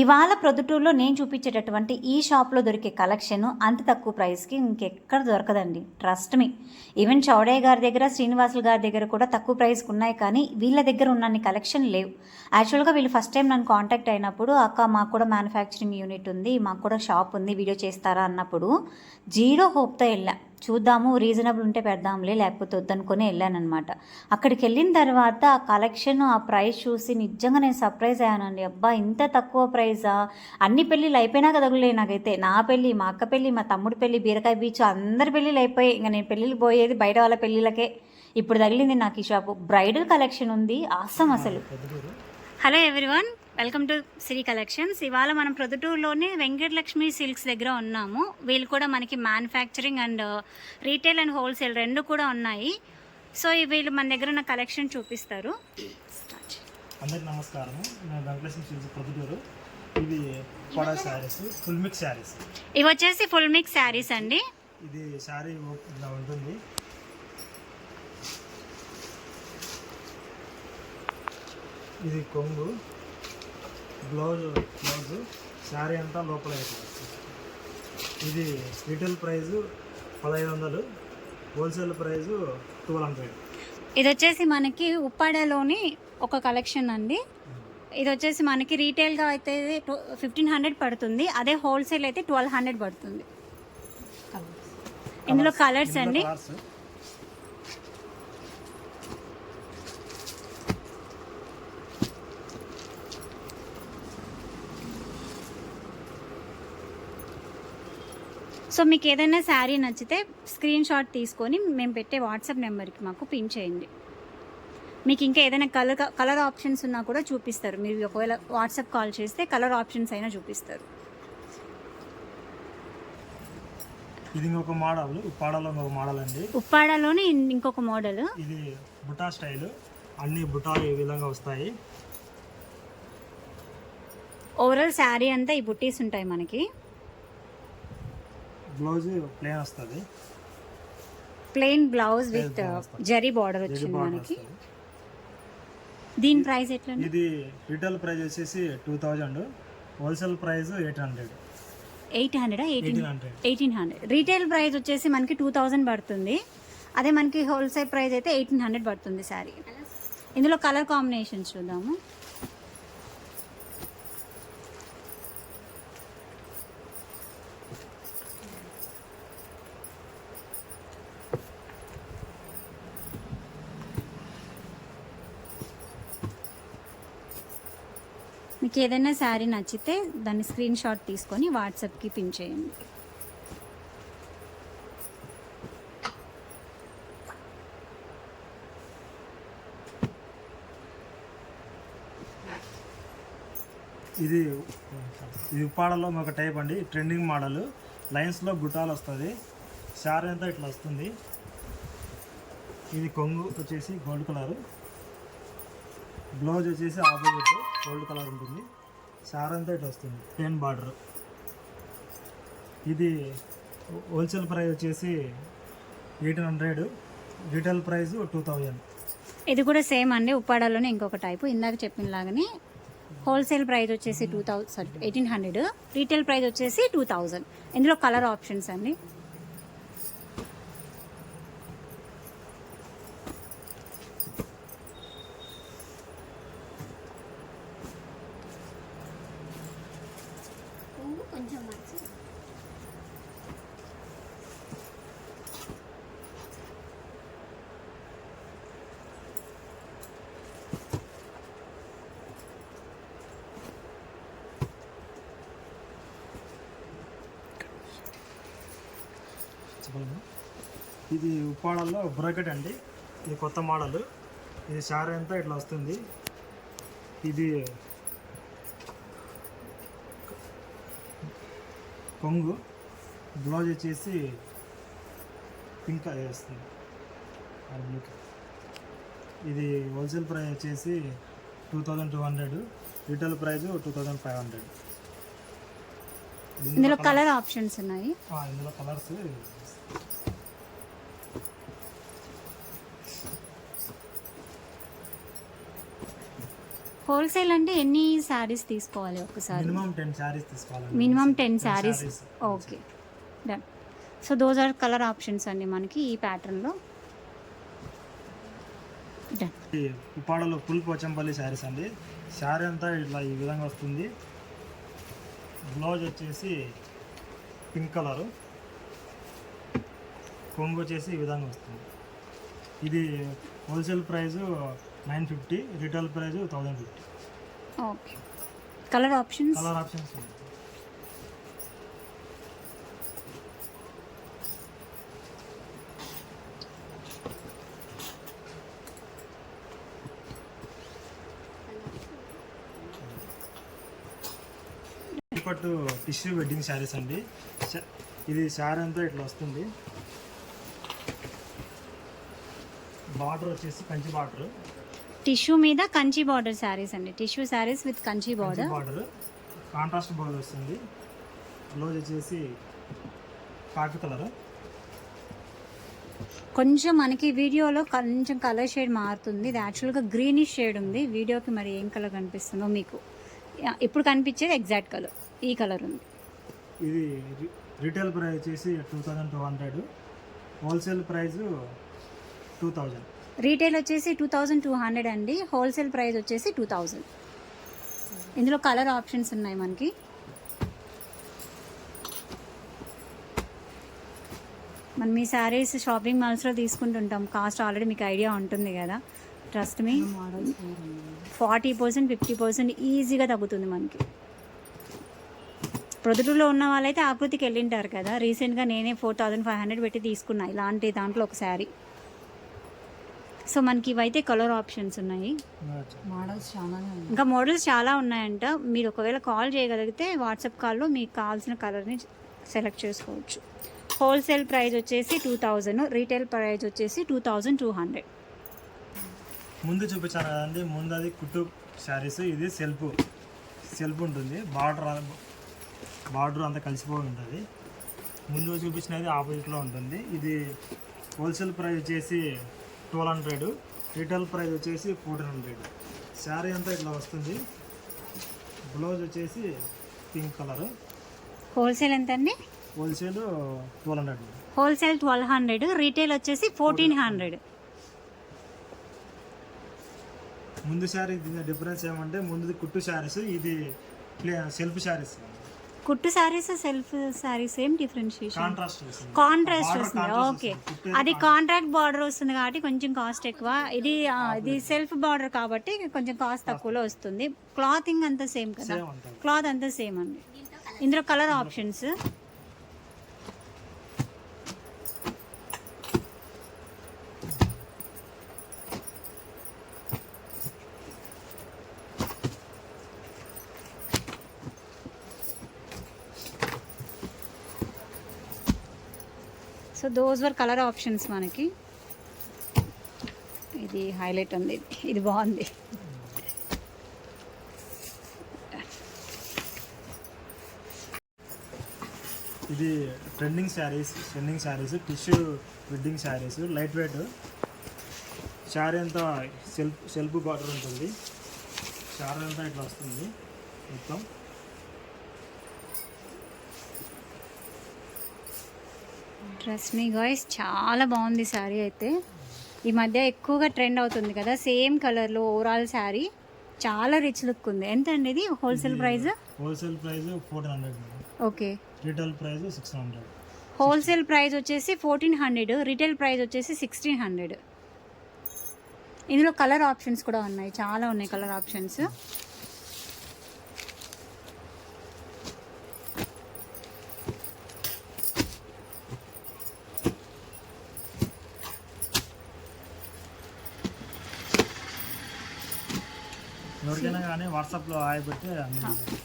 ఇవాళ ప్రొద్దుటూరులో నేను చూపించేటటువంటి ఈ షాప్లో దొరికే కలెక్షన్ అంత తక్కువ ప్రైస్కి ఇంకెక్కడ దొరకదండి. Trust me. ఈవెన్ చౌడయ్య గారి దగ్గర శ్రీనివాసులు గారి దగ్గర కూడా తక్కువ ప్రైస్కి ఉన్నాయి కానీ వీళ్ళ దగ్గర ఉన్నన్ని కలెక్షన్ లేవు. యాక్చువల్గా వీళ్ళు ఫస్ట్ టైం నన్ను కాంటాక్ట్ అయినప్పుడు అక్క మాకు కూడా మ్యానుఫ్యాక్చరింగ్ యూనిట్ ఉంది మాకు కూడా షాప్ ఉంది వీడియో చేస్తారా? అన్నప్పుడు జీరో హోప్తో వెళ్ళా. చూద్దాము రీజనబుల్ ఉంటే పెడదాంలే లేకపోతే వద్దనుకొని వెళ్ళానమాట అక్కడికి వెళ్ళిన తర్వాత ఆ కలెక్షన్ ఆ ప్రైస్ చూసి నిజంగా నేను సర్ప్రైజ్ అయ్యానండి. అబ్బా ఇంత తక్కువ ప్రైజా అన్ని పెళ్ళిళ్ళు అయిపోయినాక తగులే నాకైతే. నా పెళ్ళి మా అక్క పెళ్ళి మా తమ్ముడి పెళ్ళి బీరకాయ బీచ్ అందరి పెళ్ళిళ్ళు అయిపోయాయి. ఇంకా నేను పెళ్ళిళ్ళు పోయేది బయట వాళ్ళ పెళ్ళిళ్ళకే. ఇప్పుడు తగిలింది నాకు ఈ షాపు బ్రైడల్ కలెక్షన్ ఉంది. ఆసం అసలు. Hello everyone welcome to Sri collections. ఇవాళ మనం ప్రొద్దుటూరులోనే వెంకటలక్ష్మి సిల్క్స్ దగ్గర ఉన్నాము. వీళ్ళు కూడా మనకి manufacturing and retail and wholesale రెండు కూడా ఉన్నాయి. సో వీళ్ళు మన దగ్గర ఉన్న కలెక్షన్ చూపిస్తారు. అందరికి నమస్కారం నేను వెంకటేశ్వర సిల్స్ ప్రొద్దుటూరు. ఇవి పొడా శారీస్ ఫుల్ మిక్స్ శారీస్. ఇవి వచ్చేసి ఫుల్ మిక్స్ శారీస్ అండి. ఇది శారీ ఇలా ఉంటుంది. ఇది కొంగు. బ్లౌజ్ బ్లౌజ్ శారీ అంతా లోపల. ఇది రిటైల్ ప్రైస్ పదహైదు వందలు హోల్సేల్ ప్రైస్ ట్వెల్వ్ హండ్రెడ్. ఇది వచ్చేసి మనకి ఉప్పాడలోని ఒక కలెక్షన్ అండి. ఇది వచ్చేసి మనకి రీటైల్గా అయితే ఫిఫ్టీన్ హండ్రెడ్ పడుతుంది. అదే హోల్సేల్ అయితే ట్వెల్వ్ హండ్రెడ్ పడుతుంది. ఇందులో కలర్స్ అండి. సో మీకు ఏదైనా శారీ నచ్చితే స్క్రీన్ షాట్ తీసుకొని మేము పెట్టే వాట్సాప్ నెంబర్కి మాకు పిన్ చేయండి. మీకు ఇంకా ఏదైనా కలర్ కలర్ ఆప్షన్స్ ఉన్నా కూడా చూపిస్తారు. మీరు ఒకవేళ వాట్సాప్ కాల్ చేస్తే కలర్ ఆప్షన్స్ అయినా చూపిస్తారు. ఇది ఇంకొక మోడల్. ఉప్పాడలో ఇంకొక మోడల్ అండి. ఉప్పాడలోనే ఇంకొక మోడల్. ఇది బుటా స్టైల్. అన్ని బుటాలు ఈ విధంగా వస్తాయి. ఓవరాల్ శారీ అంతా ఈ బుట్టీస్ ఉంటాయి మనకి. బ్లౌజ్ ప్లేన్ వస్తుంది. Plain blouse with. Zari border వచ్చింది మనకి. దీని ప్రైస్ ఎట్లా ఇది రిటైల్ ప్రైస్ వచ్చేసి two thousand. Wholesale price eight hundred. Eight hundred? Eighteen hundred. Eighteen hundred. Retail price వచ్చేసి మనకి టూ థౌజండ్ పడుతుంది. అదే మనకి హోల్సేల్ ప్రైస్ అయితే ఎయిటీన్ హండ్రెడ్ పడుతుంది శారీ. ఇందులో కలర్ కాంబినేషన్స్ చూద్దాము. మీకు ఏదైనా శారీ నచ్చితే దాన్ని స్క్రీన్ షాట్ తీసుకొని వాట్సాప్కి పిన్ చేయండి. ఇది ఇది ఉప్పాడలో ఒక టైప్ అండి ట్రెండింగ్ మోడల్. లైన్స్లో బుటాలు వస్తుంది. శారీ అంతా ఇట్లా వస్తుంది. ఇది కొంగు వచ్చేసి గోల్డ్ కలర్. బ్లౌజ్ వచ్చేసి ఆపోజిట్ గోల్డ్ కలర్ ఉంటుంది. శారీ వస్తుంది. పెన్ బార్డర్ ఇది హోల్సేల్ ప్రైస్ వచ్చేసి eighteen hundred retail price two thousand ఇది కూడా సేమ్ అండి. ఉప్పాడలోనే ఇంకొక టైపు ఇందాక చెప్పిన లాగానే హోల్సేల్ ప్రైస్ వచ్చేసి two thousand eighteen hundred retail price వచ్చేసి టూ థౌజండ్ ఇందులో కలర్ ఆప్షన్స్ అండి. చెప్పండి ఇది ఉప్పాడల్లో బ్రాకెట్ అండి. ఇది కొత్త మోడల్. ఇది శారీ అంతా ఇట్లా వస్తుంది. ఇది కొంగు. బ్లౌజ్ వచ్చేసి పింక్ వేస్తుంది. ఇది హోల్సేల్ ప్రైస్ వచ్చేసి two thousand two hundred. Retail price two thousand five hundred. ఇందులో కలర్ ఆప్షన్స్ ఉన్నాయి. ఇందులో కలర్స్. హోల్సేల్ అంటే ఎన్ని శారీస్ తీసుకోవాలి ఒకసారి? మినిమం టెన్ శారీస్ తీసుకోవాలి minimum ten okay. Done. So those are colour options అండి మనకి ఈ ప్యాటర్న్లో డన్. ఉప్పాడలో ఫుల్ పోచంపల్లి శారీస్ అండి. శారీ అంతా ఇట్లా ఈ విధంగా వస్తుంది. బ్లౌజ్ వచ్చేసి పింక్ కలరు. కొంగు వచ్చేసి ఈ విధంగా వస్తుంది. ఇది wholesale price nine fifty retail price thousand fifty. Okay. Colour options? Colour options ఉన్నాయి. పట్టు టిష్యూ వెడ్డింగ్ శారీస్ అండి. ఇది శారీ అంతా ఇట్లా వస్తుంది. బార్డర్ వచ్చేసి కంచి బార్డర్. టిష్యూ మీద కంచి బార్డర్ శారీస్ అండి. Tissue saris with Kanchi border. Border. Contrast border వస్తుంది. బ్లౌజ్ వచ్చేసి కాకి కలర్. కొంచెం మనకి వీడియోలో కొంచెం కలర్ షేడ్ మారుతుంది. ఇది యాక్చువల్గా గ్రీనిష్ షేడ్ ఉంది. వీడియోకి మరి ఏం కలర్ కనిపిస్తుందో మీకు. ఇప్పుడు కనిపించేది ఎగ్జాక్ట్ కలర్. ఈ కలర్ ఉంది. ఇది రిటైల్ ప్రైస్ వచ్చేసి two thousand two hundred. Wholesale price two thousand retail వచ్చేసి టూ థౌజండ్ టూ హండ్రెడ్ అండి. హోల్సేల్ ప్రైస్ వచ్చేసి టూ థౌజండ్ ఇందులో కలర్ ఆప్షన్స్ ఉన్నాయి మనకి. మనం ఈ శారీస్ షాపింగ్ మాల్స్లో తీసుకుంటుంటాం. కాస్ట్ ఆల్రెడీ మీకు ఐడియా ఉంటుంది కదా. Trust me forty percent fifty percent ఈజీగా తగ్గుతుంది మనకి. ప్రొద్దుటూరులో ఉన్న వాళ్ళైతే ఆకృతికి వెళ్ళింటారు కదా. రీసెంట్గా నేనే ఫోర్ థౌజండ్ ఫైవ్ హండ్రెడ్ పెట్టి తీసుకున్నా ఇలాంటి దాంట్లో ఒక శారీ. సో మనకి ఇవైతే కలర్ ఆప్షన్స్ ఉన్నాయి. మోడల్స్ ఉన్నాయి. ఇంకా మోడల్స్ చాలా ఉన్నాయంట. మీరు ఒకవేళ కాల్ చేయగలిగితే వాట్సాప్ కాల్లో మీకు కావాల్సిన కలర్ని సెలెక్ట్ చేసుకోవచ్చు. హోల్సేల్ ప్రైస్ వచ్చేసి టూ థౌజండ్ రీటైల్ ప్రైస్ వచ్చేసి టూ థౌజండ్ టూ హండ్రెడ్. ముందు చూపించాను కదండి. ముందు అది కుట్టు శారీస్ ఇది సెల్ఫ్ సెల్ఫ్ ఉంటుంది. బార్డర్ బార్డర్ అంతా కలిసిపోయి ఉంటుంది. ముందు చూపించినది ఆపోజిట్లో ఉంటుంది. ఇది హోల్సేల్ ప్రైస్ వచ్చేసి ట్వెల్వ్ హండ్రెడ్. రిటైల్ ప్రైస్ వచ్చేసి ఫోర్టీన్ హండ్రెడ్. శారీ అంతా ఇట్లా వస్తుంది. బ్లౌజ్ వచ్చేసి పింక్ కలర్. హోల్సేల్ ఎంత అండి wholesale twelve hundred. Wholesale twelve hundred. Retail వచ్చేసి ఫోర్టీన్ హండ్రెడ్. ముందు శారీ దీని డిఫరెన్స్ ఏమంటే ముందుది కుట్టు శారీస్ ఇది సెల్ఫ్ శారీస్. కుట్టు శారీస్ సెల్ఫ్ శారీస్ ఏం డిఫరెన్షియేషన్ కాంట్రాస్ట్ వస్తుంది. ఓకే అది కాంట్రాక్ట్ బార్డర్ వస్తుంది కాబట్టి కొంచెం కాస్ట్ ఎక్కువ. ఇది ఇది సెల్ఫ్ బార్డర్ కాబట్టి కొంచెం కాస్ట్ తక్కువలో వస్తుంది. క్లాతింగ్ అంతా సేమ్ కదా. క్లాత్ అంతా సేమ్ అండి. ఇందులో colour options so those were colour options మనకి. ఇది హైలైట్ ఉంది. ఇది బాగుంది. ఇది trending saris trending saris tissue wedding saris light weight sari అంతా సెల్ఫ్ సెల్ఫ్ బార్డర్ ఉంటుంది. శారీ అంతా ఇట్లా వస్తుంది మొత్తం. డ్రెస్ మీ గాయస్ చాలా బాగుంది శారీ అయితే. ఈ మధ్య ఎక్కువగా ట్రెండ్ అవుతుంది కదా సేమ్ కలర్లో ఓవరాల్ శారీ చాలా రిచ్ లుక్ ఉంది. ఎంత అండి ఇది? Wholesale price wholesale price fourteen hundred okay retail price six hundred wholesale price వచ్చేసి ఫోర్టీన్ హండ్రెడ్ రిటైల్ ప్రైస్ వచ్చేసి సిక్స్టీన్ హండ్రెడ్ ఇందులో కలర్ ఆప్షన్స్ కూడా ఉన్నాయి. చాలా ఉన్నాయి కలర్ ఆప్షన్స్ ఎవరికైనా కానీ వాట్సాప్లో హాయ్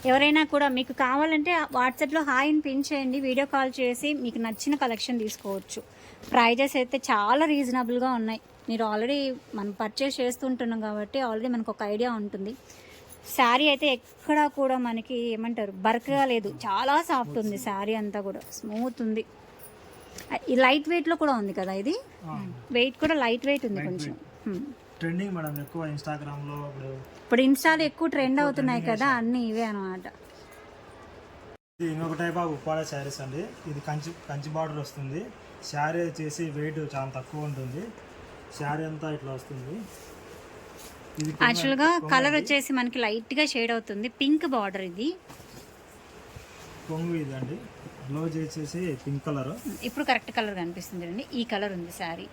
ఎవరైనా కూడా మీకు కావాలంటే వాట్సాప్లో హాయ్ అని పిన్ చేయండి వీడియో కాల్ చేసి మీకు నచ్చిన కలెక్షన్ తీసుకోవచ్చు. ప్రైజెస్ అయితే చాలా రీజనబుల్గా ఉన్నాయి. మీరు ఆల్రెడీ మనం పర్చేస్ చేస్తుంటున్నాం కాబట్టి ఆల్రెడీ మనకు ఒక ఐడియా ఉంటుంది. శారీ అయితే ఎక్కడా కూడా మనకి ఏమంటారు బరకగా లేదు. చాలా సాఫ్ట్ ఉంది శారీ అంతా కూడా. స్మూత్ ఉంది. ఈ లైట్ వెయిట్లో కూడా ఉంది కదా ఇది? వెయిట్ కూడా లైట్ వెయిట్ ఉంది కొంచెం. Hmm. ట్రెండింగ్ మేడం ఎక్కువ ఇన్స్టాగ్రామ్లో ఇప్పుడు ఇప్పుడు ఇన్స్టాలో ఎక్కువ ట్రెండ్ అవుతున్నాయి కదా అన్నీ ఇవే అనమాట ఇది ఇంకొక టైప్ ఆఫ్ ఉప్పాడ శారీస్ అండి. ఇది కంచి కంచి బార్డర్ వస్తుంది. శారీ వచ్చేసి వెయిట్ చాలా తక్కువ ఉంటుంది. శారీ అంతా ఇట్లా వస్తుంది. యాక్చువల్గా కలర్. వచ్చేసి మనకి లైట్గా షేడ్ అవుతుంది. పింక్ బార్డర్ ఇది. కొంగు ఇది అండి బ్లౌజ్ వచ్చేసి పింక్ కలర్ ఇప్పుడు కరెక్ట్ కలర్ కనిపిస్తుంది అండి ఈ కలర్ ఉంది శారీ.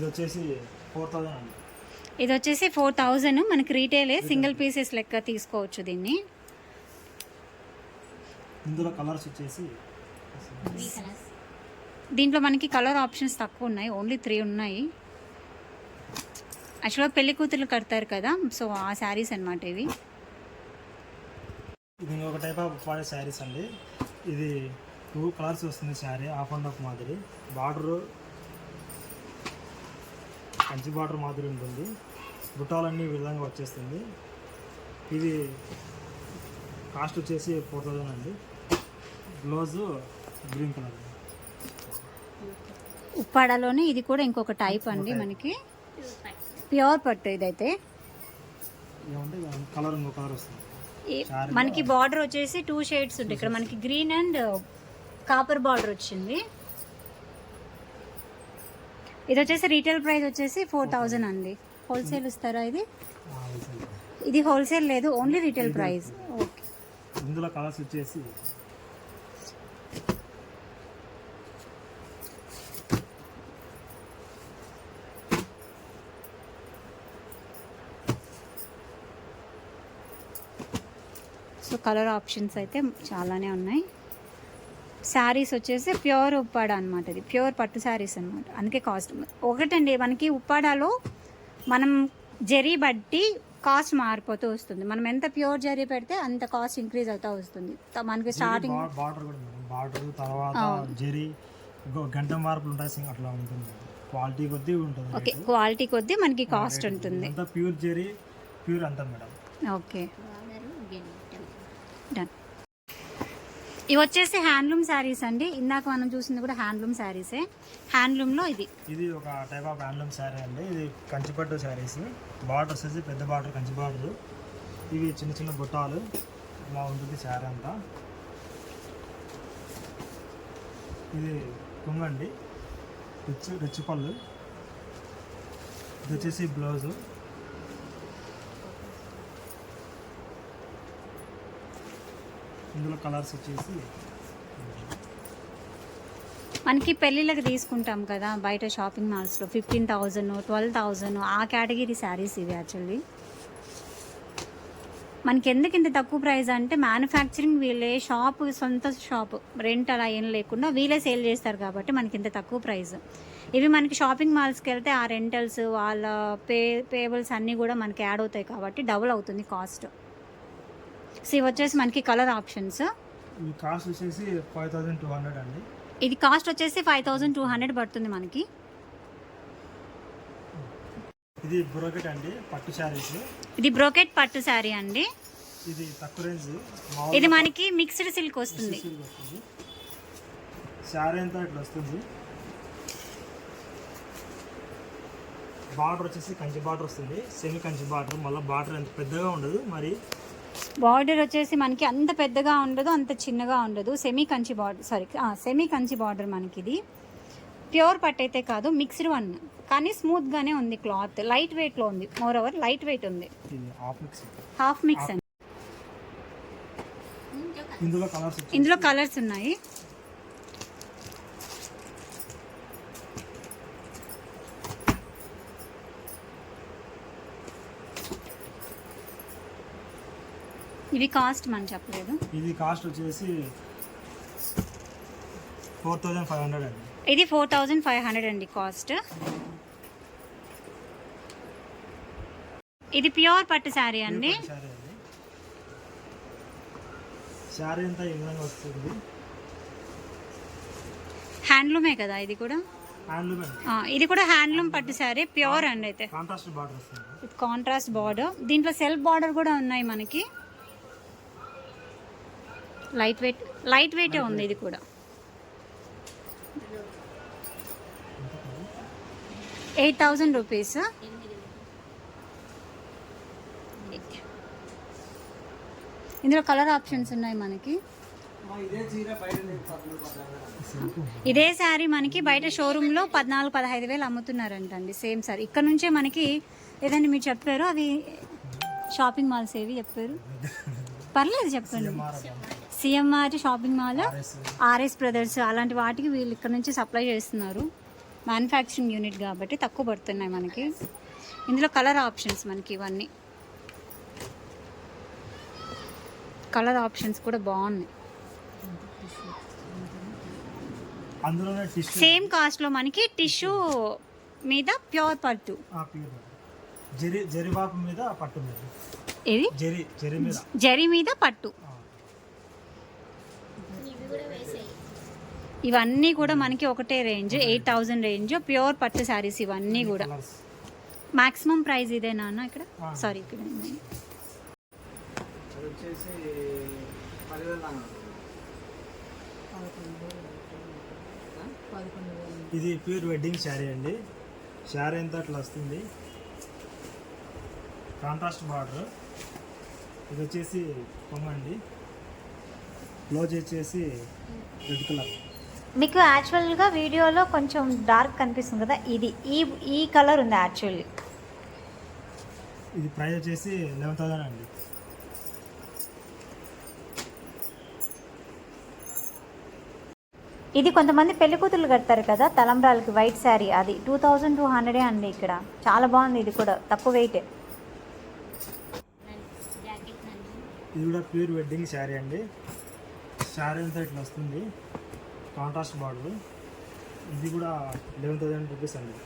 ఇది వచ్చేసి ఫోర్ థౌజండ్ అండి ఇది వచ్చేసి ఫోర్ థౌజండ్ మనకి రీటైలే సింగిల్ పీసెస్ లెక్క తీసుకోవచ్చు దీన్ని. ఇందులో కలర్స్ వచ్చేసి దీంట్లో మనకి కలర్ ఆప్షన్స్ తక్కువ ఉన్నాయి ఓన్లీ త్రీ ఉన్నాయి. యాక్చువల్గా పెళ్ళి కూతురు కడతారు కదా సో ఆ శారీస్ అన్నమాట ఇవి. ఇది ఇంకొక టైప్ ఆఫ్ ఉప్పాడ శారీస్ అండి. ఇది టూ కలర్స్ వస్తుంది శారీ ఆఫ్ అండ్ ఆఫ్ మాదిరి. బార్డరు కంచి బార్డర్ మాదిరి ఉంటుంది. బుట్టాలన్నీ విధంగా వచ్చేస్తుంది. ఇది కాస్ట్ వచ్చేసి ఫోర్ థౌజండ్ అండి. Blouse green colour. ఉప్పాడలోనే ఇది కూడా ఇంకొక టైప్ అండి మనకి. ప్యూర్ పట్టు ఇదైతే. కలర్ ఇంకో కలర్ వస్తుంది. మనకి బార్డర్ వచ్చేసి టూ షేడ్స్ ఉంటాయి. ఇక్కడ మనకి గ్రీన్ అండ్ కాపర్ బార్డర్ వచ్చింది. ఇది వచ్చేసి రీటైల్ ప్రైస్ వచ్చేసి ఫోర్ థౌజండ్ అండి. హోల్సేల్ ఇస్తారా ఇది. ఇది హోల్సేల్ లేదు ఓన్లీ రీటైల్ ప్రైస్ ఓకే ఇందులో కలర్స్ వచ్చేసి సో కలర్ ఆప్షన్స్ అయితే చాలానే ఉన్నాయి. శారీస్ వచ్చేసి ప్యూర్ ఉప్పాడ అనమాట ఇది. ప్యూర్ పట్టు శారీస్ అనమాట అందుకే కాస్ట్ ఒకటండి మనకి ఉప్పాడాలో మనం జరీ బట్టి కాస్ట్ మారిపోతూ వస్తుంది. మనం ఎంత ప్యూర్ జరీ పెడితే అంత కాస్ట్ ఇంక్రీజ్ అవుతూ వస్తుంది. మనకి స్టార్టింగ్ బార్డర్ కూడా మేడం బార్డర్ తర్వాత జరీ ఇంకో గంట మార్పులు ఉంటాయి అట్లా ఉంటుంది. క్వాలిటీ కొద్దీ ఉంటుంది ఓకే క్వాలిటీ కొద్దీ మనకి కాస్ట్ ఉంటుంది. అంతా ప్యూర్ జరీ ప్యూర్ అంతా మేడం. ఓకే. డన్. ఇవి వచ్చేసి హ్యాండ్లూమ్ శారీస్ అండి. ఇందాక మనం చూసింది కూడా హ్యాండ్లూమ్ శారీసే. హ్యాండ్లూమ్లో ఇది. ఇది ఒక టైప్ ఆఫ్ హ్యాండ్లూమ్ శారీ అండి. ఇది కంచిపట్టు శారీస్. బార్డర్ వచ్చేసి పెద్ద బార్డర్ కంచి బార్డర్. ఇవి చిన్న చిన్న బుట్టాలు. ఇలా ఉంటుంది శారీ అంతా. ఇది కుంగండి రిచ్ రిచ్ పళ్ళు. ఇది వచ్చేసి బ్లౌజు. ఇందులో కలర్స్ వచ్చేసి మనకి పెళ్ళిళ్ళకి తీసుకుంటాం కదా బయట షాపింగ్ మాల్స్లో ఫిఫ్టీన్ థౌజండ్ ట్వెల్వ్ థౌజండ్ ఆ కేటగిరీ శారీస్ ఇవి యాక్చువల్లీ మనకి ఎందుకు ఇంత తక్కువ ప్రైస్ అంటే మ్యానుఫ్యాక్చరింగ్ వీళ్ళే షాప్ సొంత షాప్ రెంట్ అలా ఏం లేకుండా వీళ్ళే సేల్ చేస్తారు కాబట్టి మనకి ఇంత తక్కువ ప్రైస్ ఇవి మనకి షాపింగ్ మాల్స్కి వెళ్తే ఆ రెంటల్స్ వాళ్ళ పే పేబుల్స్ అన్నీ కూడా మనకి యాడ్ అవుతాయి కాబట్టి డబుల్ అవుతుంది కాస్ట్ సో ఇవి వచ్చేసి మనకి కలర్ ఆప్షన్స్ ఈ కాస్ట్ వచ్చేసి ఫైవ్ థౌజండ్ టూ హండ్రెడ్ అండి. ఇది కాస్ట్ వచ్చేసి ఫైవ్ థౌజండ్ టూ హండ్రెడ్ పడుతుంది మనకి. ఇది బ్రోకెట్ అండి పట్టు శారీస్. ఇది బ్రోకెట్ పట్టు శారీ అండి. ఇది తక్కువ రేంజ్ ఇది మనకి మిక్స్డ్ సిల్క్ వస్తుంది. వస్తుంది. శారీ అంతా ఇట్లా వస్తుంది. బార్డర్ వచ్చేసి కంచి బార్డర్ వస్తుంది. Semi Kanchi border. మళ్ళీ బార్డర్ ఎంత పెద్దగా ఉండదు మరి బార్డర్ వచ్చేసి మనకి అంత పెద్దగా ఉండదు అంత చిన్నగా ఉండదు. Semi Kanchi border sorry semi Kanchi border మనకి ఇది ప్యూర్ పట్టు అయితే కాదు మిక్స్డ్ వన్. కానీ స్మూత్గానే ఉంది క్లాత్. లైట్ వెయిట్లో ఉంది. మోర్ ఓవర్ లైట్ వెయిట్ ఉంది. Half mix. అండి. ఇందులో కలర్స్ ఉన్నాయి. ఇవి కాస్ట్ మనం చెప్పలేదు. ఇది కాస్ట్ వచ్చేసి ఫోర్ థౌజండ్ ఫైవ్ హండ్రెడ్ అండి. ఇది ఫోర్ థౌజండ్ ఫైవ్ హండ్రెడ్ అండి కాస్ట్. ఇది ప్యూర్ పట్టు శారీ అండి. శారీ అంతా విధంగా వస్తుంది. హ్యాండ్లూమే కదా ఇది కూడా? ఇది కూడా హ్యాండ్లూమ్ పట్టు శారీ ప్యూర్ అండి అయితే. Contrast border. దీంట్లో సెల్ఫ్ బార్డర్ కూడా ఉన్నాయి మనకి. లైట్ వెయిట్ లైట్ వెయిటే ఉంది ఇది కూడా. Eight thousand rupees. ఇందులో కలర్ ఆప్షన్స్ ఉన్నాయి మనకి. ఇదే శారీ మనకి బయట షోరూంలో పద్నాలుగు పదహైదు వేలు అమ్ముతున్నారంటండి. సేమ్ శారీ. ఇక్కడ నుంచే మనకి ఏదండి మీరు చెప్పారు అవి షాపింగ్ మాల్స్ ఏవి చెప్పారు? పర్లేదు చెప్పండి. CMR shopping mall RS. Brothers అలాంటి వాటికి వీళ్ళు ఇక్కడ నుంచి సప్లై చేస్తున్నారు. మ్యానుఫ్యాక్చరింగ్ యూనిట్ కాబట్టి తక్కువ పడుతున్నాయి మనకి. ఇందులో కలర్ ఆప్షన్స్ మనకి ఇవన్నీ. కలర్ ఆప్షన్స్ కూడా బాగున్నాయి. సేమ్ కాస్ట్లో మనకి టిష్యూ మీద ప్యూర్ పట్టు. జరి మీద పట్టు జరీ మీద పట్టు ఆ. ఇవన్నీ కూడా మనకి ఒకటే range eight thousand range pure పట్టు శారీస్ ఇవన్నీ కూడా. మాక్సిమం ప్రైస్ ఇదేనా అన్న ఇక్కడ. సారీ ఇక్కడ ఇది ప్యూర్ వెడ్డింగ్ శారీ అండి. శారీ అంతా అట్లా వస్తుంది. Contrast border. ఇది వచ్చేసి పొంగండి బ్లౌజ్ వచ్చేసి రెడ్ కలర్. మీకు యాక్చువల్గా వీడియోలో కొంచెం డార్క్ కనిపిస్తుంది కదా ఇది ఈ ఈ కలర్ ఉంది యాక్చువల్లీ ఇది ప్రైస్ వచ్చేసి లెవెన్ థౌసండ్ అండి. ఇది కొంతమంది పెళ్ళి కూతురు కడతారు కదా తలంబ్రాలకి వైట్ శారీ అది టూ థౌజండ్ టూ హండ్రెడే అండి ఇక్కడ. చాలా బాగుంది ఇది కూడా తక్కువ వెయిటే ఇది కూడా ప్యూర్ వెడ్డింగ్ శారీ అండి. శారీ అంతా ఇట్లా వస్తుంది. కాంట్రాస్ట్ బార్డర్ ఇది కూడా లెవెన్ థౌజండ్ రూపీస్ అండి.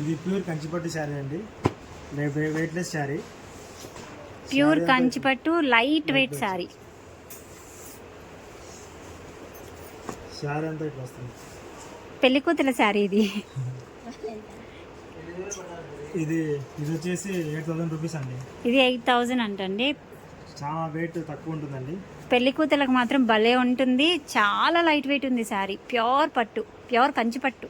ఇది ప్యూర్ కంచిపట్టు శారీ అండి. వెయిట్లెస్ శారీ. ప్యూర్ కంచిపట్టు లైట్ వెయిట్ శారీ. శారీ అంతా ఇట్లా వస్తుంది. పెళ్ళి కూతుల శారీ ఇది. ఇది ఇది వచ్చేసి ఎయిట్ థౌసండ్ రూపీస్ అండి. ఇది ఎయిట్ థౌజండ్ అంటండి. చాలా వెయిట్ తక్కువ ఉంటుందండి. పెళ్ళి కూతులకు మాత్రం భలే ఉంటుంది. చాలా లైట్ వెయిట్ ఉంది శారీ. ప్యూర్ పట్టు ప్యూర్ కంచి పట్టు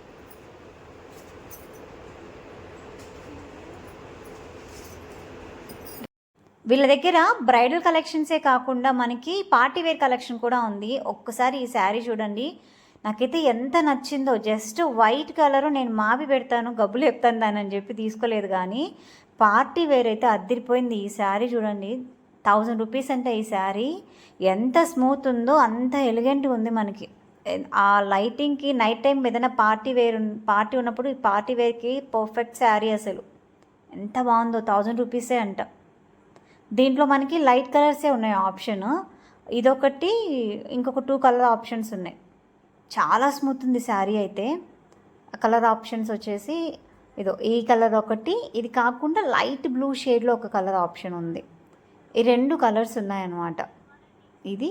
వీళ్ళ దగ్గర బ్రైడల్ కలెక్షన్సే కాకుండా మనకి పార్టీ వేర్ కలెక్షన్ కూడా ఉంది. ఒక్కసారి ఈ శారీ చూడండి. నాకైతే ఎంత నచ్చిందో. జస్ట్ వైట్ కలరు నేను మావి పెడతాను గబ్బులు చెప్తాను దాని అని చెప్పి తీసుకోలేదు కానీ పార్టీ వేర్ అయితే అద్దరిపోయింది ఈ శారీ చూడండి. థౌజండ్ రూపీస్ అంటే ఈ శారీ. ఎంత స్మూత్ ఉందో అంత ఎలిగెంట్గా ఉంది మనకి. ఆ లైటింగ్కి నైట్ టైం ఏదైనా పార్టీ వేర్ పార్టీ ఉన్నప్పుడు ఈ పార్టీ వేర్కి పర్ఫెక్ట్ శారీ అసలు. ఎంత బాగుందో థౌజండ్ రూపీసే అంట. దీంట్లో మనకి లైట్ కలర్సే ఉన్నాయి ఆప్షన్. ఇదొకటి ఇంకొక టూ కలర్ ఆప్షన్స్ ఉన్నాయి. చాలా స్మూత్ ఉంది శారీ అయితే. కలర్ ఆప్షన్స్ వచ్చేసి ఇదో ఈ కలర్ ఒకటి. ఇది కాకుండా లైట్ బ్లూ షేడ్లో ఒక కలర్ ఆప్షన్ ఉంది. ఈ రెండు కలర్స్ ఉన్నాయన్నమాట. ఇది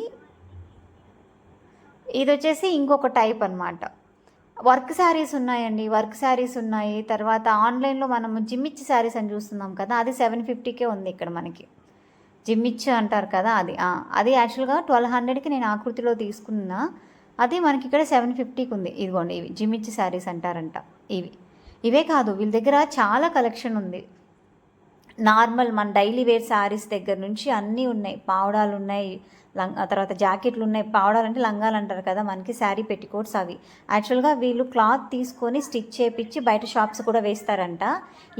ఇది వచ్చేసి ఇంకొక టైప్ అన్నమాట. వర్క్ శారీస్ ఉన్నాయండి. వర్క్ శారీస్ ఉన్నాయి. తర్వాత ఆన్లైన్లో మనం జిమ్మిచ్చి శారీస్ అని చూస్తున్నాం కదా అది సెవెన్ ఫిఫ్టీకే ఉంది ఇక్కడ మనకి. జిమ్మిచ్చు అంటారు కదా అది. అది యాక్చువల్గా ట్వెల్వ్ హండ్రెడ్కి నేను ఆకృతిలో తీసుకున్నా అది మనకి ఇక్కడ సెవెన్ ఫిఫ్టీకి ఉంది. ఇదిగోండి ఇవి జిమ్మిచ్చి శారీస్ అంటారంట ఇవి. ఇవే కాదు వీళ్ళ దగ్గర చాలా కలెక్షన్ ఉంది. నార్మల్ మన డైలీ వేర్ శారీస్ దగ్గర నుంచి అన్నీ ఉన్నాయి. పావడాలు ఉన్నాయి లంగ్ ఆ తర్వాత జాకెట్లు ఉన్నాయి పావడాలంటే లంగాలు అంటారు కదా మనకి శారీ పెట్టికోట్స్ అవి. యాక్చువల్గా వీళ్ళు క్లాత్ తీసుకొని స్టిచ్ చేపించి బయట షాప్స్ కూడా వేస్తారంట.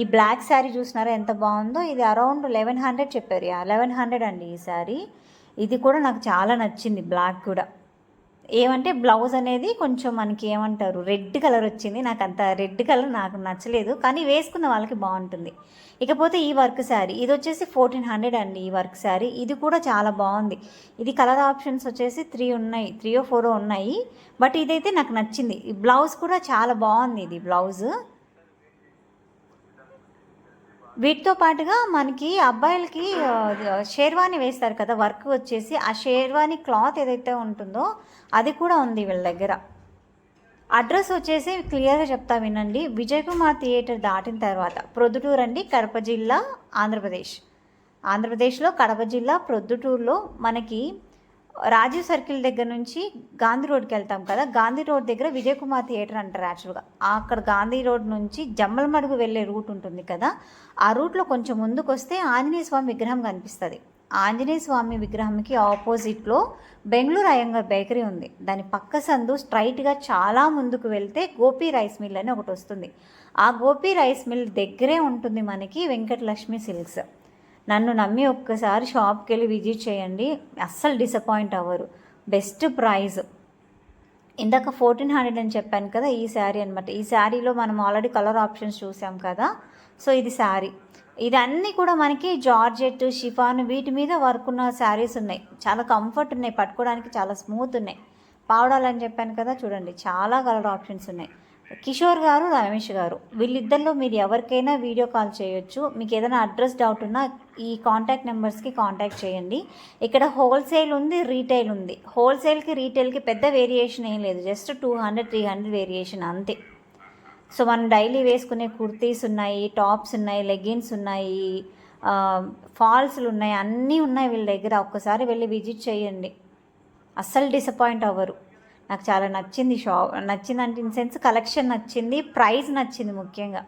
ఈ బ్లాక్ శారీ చూసినారా ఎంత బాగుందో? ఇది అరౌండ్ లెవెన్ హండ్రెడ్ చెప్పారు. లెవెన్ హండ్రెడ్ అండి ఈ శారీ. ఇది కూడా నాకు చాలా నచ్చింది బ్లాక్ కూడా. ఏమంటే బ్లౌజ్ అనేది కొంచెం మనకి ఏమంటారు రెడ్ కలర్ వచ్చింది. నాకు అంత రెడ్ కలర్ నాకు నచ్చలేదు. కానీ వేసుకున్న వాళ్ళకి బాగుంటుంది. ఇకపోతే ఈ వర్క్ శారీ ఇది వచ్చేసి ఫోర్టీన్ హండ్రెడ్ అండి ఈ వర్క్ శారీ. ఇది కూడా చాలా బాగుంది. ఇది కలర్ ఆప్షన్స్ వచ్చేసి త్రీ ఉన్నాయి త్రీ ఓ ఫోర్ ఉన్నాయి. బట్ ఇదైతే నాకు నచ్చింది. ఈ బ్లౌజ్ కూడా చాలా బాగుంది ఇది బ్లౌజ్. వీటితో పాటుగా మనకి అబ్బాయిలకి షేర్వాణి వేస్తారు కదా వర్క్ వచ్చేసి. ఆ షేర్వాణి క్లాత్ ఏదైతే ఉంటుందో అది కూడా ఉంది వీళ్ళ దగ్గర. అడ్రస్ వచ్చేసి క్లియర్గా చెప్తా వినండి. విజయ్ కుమార్ థియేటర్ దాటిన తర్వాత ప్రొద్దుటూరు అండి కడప జిల్లా ఆంధ్రప్రదేశ్. ఆంధ్రప్రదేశ్లో కడప జిల్లా ప్రొద్దుటూరులో మనకి రాజీవ్ సర్కిల్ దగ్గర నుంచి గాంధీ రోడ్కి వెళ్తాం కదా గాంధీ రోడ్ దగ్గర విజయకుమార్ థియేటర్ అంటారు యాక్చువల్గా అక్కడ గాంధీ రోడ్ నుంచి జమ్మలమడుగు వెళ్ళే రూట్ ఉంటుంది కదా ఆ రూట్లో కొంచెం ముందుకు వస్తే ఆంజనేయ స్వామి విగ్రహం కనిపిస్తుంది. ఆంజనేయ స్వామి విగ్రహంకి ఆపోజిట్లో బెంగళూరు అయ్యంగార్ బేకరీ ఉంది. దాని పక్క సందు స్ట్రైట్గా చాలా ముందుకు వెళ్తే గోపి రైస్ మిల్ అని ఒకటి వస్తుంది. ఆ గోపి రైస్ మిల్ దగ్గరే ఉంటుంది మనకి వెంకటలక్ష్మి సిల్క్స్. నన్ను నమ్మి ఒక్కసారి షాప్కి వెళ్ళి విజిట్ చేయండి. అస్సలు డిసప్పాయింట్ అవ్వరు. Best price. ఇందాక ఫోర్టీన్ హండ్రెడ్ అని చెప్పాను కదా ఈ శారీ అనమాట ఈ శారీలో మనం ఆల్రెడీ కలర్ ఆప్షన్స్ చూసాం కదా. సో ఇది శారీ. ఇది కూడా మనకి జార్జెట్ షిఫాన్ వీటి మీద వర్క్ ఉన్న శారీస్ ఉన్నాయి. చాలా కంఫర్ట్ ఉన్నాయి. పట్టుకోవడానికి చాలా స్మూత్ ఉన్నాయి. పావడాలని చెప్పాను కదా చూడండి. చాలా కలర్ ఆప్షన్స్ ఉన్నాయి. కిషోర్ గారు రమేష్ గారు వీళ్ళిద్దరిలో మీరు ఎవరికైనా వీడియో కాల్ చేయొచ్చు. మీకు ఏదైనా అడ్రస్ డౌట్ ఉన్నా ఈ కాంటాక్ట్ నెంబర్స్కి కాంటాక్ట్ చేయండి. ఇక్కడ హోల్సేల్ ఉంది రీటైల్ ఉంది. హోల్సేల్కి రీటైల్కి పెద్ద వేరియేషన్ ఏం లేదు. Just two hundred three hundred variation అంతే. సో మనం డైలీ వేసుకునే కుర్తీస్ ఉన్నాయి టాప్స్ ఉన్నాయి లెగ్గిన్స్ ఉన్నాయి ఫాల్స్లు ఉన్నాయి అన్నీ ఉన్నాయి వీళ్ళ దగ్గర. ఒక్కసారి వెళ్ళి విజిట్ చేయండి. అస్సలు డిసప్పాయింట్ అవ్వరు. నాకు చాలా నచ్చింది షాప్ నచ్చింది అంటే ఇన్ సెన్స్ కలెక్షన్ నచ్చింది ప్రైస్ నచ్చింది ముఖ్యంగా.